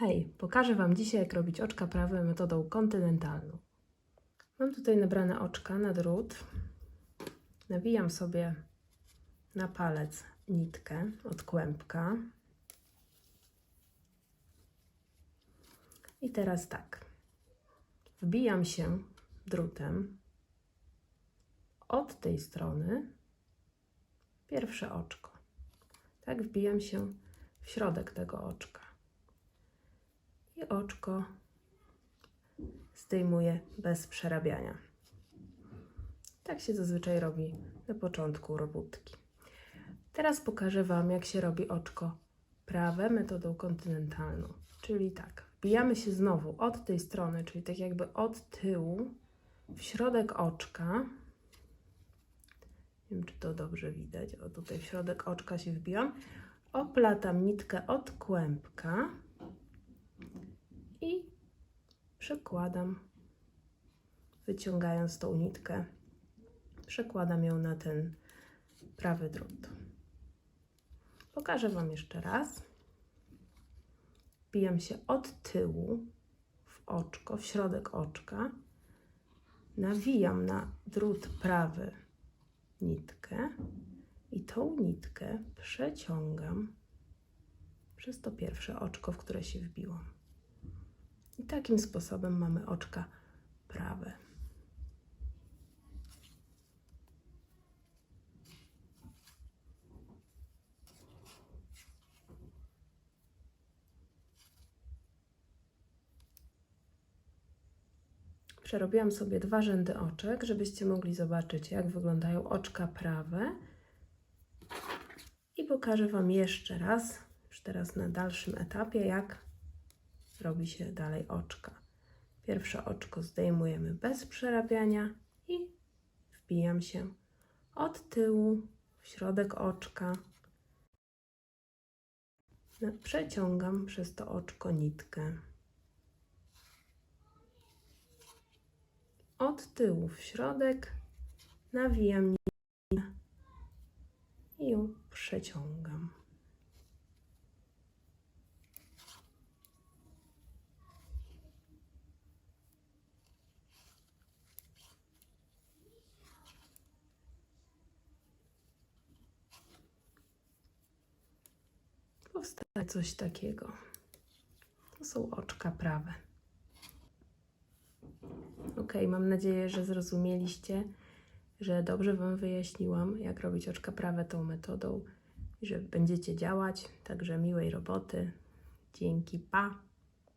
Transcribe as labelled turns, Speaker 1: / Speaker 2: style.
Speaker 1: Hej, pokażę Wam dzisiaj, jak robić oczka prawe metodą kontynentalną. Mam tutaj nabrane oczka na drut. Nawijam sobie na palec nitkę od kłębka. I teraz tak. Wbijam się drutem od tej strony pierwsze oczko. Tak wbijam się w środek tego oczka. I oczko zdejmuję bez przerabiania. Tak się zazwyczaj robi na początku robótki. Teraz pokażę Wam, jak się robi oczko prawe metodą kontynentalną. Czyli tak, wbijamy się znowu od tej strony, czyli tak jakby od tyłu w środek oczka. Nie wiem, czy to dobrze widać. O, tutaj w środek oczka się wbijam. Oplatam nitkę od kłębka i przekładam, wyciągając tą nitkę, przekładam ją na ten prawy drut. Pokażę Wam jeszcze raz. Wbijam się od tyłu w oczko, w środek oczka, nawijam na drut prawy nitkę i tą nitkę przeciągam przez to pierwsze oczko, w które się wbiłam. I takim sposobem mamy oczka prawe. Przerobiłam sobie dwa rzędy oczek, żebyście mogli zobaczyć, jak wyglądają oczka prawe. I pokażę Wam jeszcze raz, już teraz na dalszym etapie, jak robi się dalej oczka. Pierwsze oczko zdejmujemy bez przerabiania i wbijam się od tyłu w środek oczka. Przeciągam przez to oczko nitkę. Od tyłu w środek nawijam nitkę i ją przeciągam. Powstaje coś takiego. To są oczka prawe. Ok, mam nadzieję, że zrozumieliście, że dobrze Wam wyjaśniłam, jak robić oczka prawe tą metodą i że będziecie działać. Także miłej roboty. Dzięki, pa!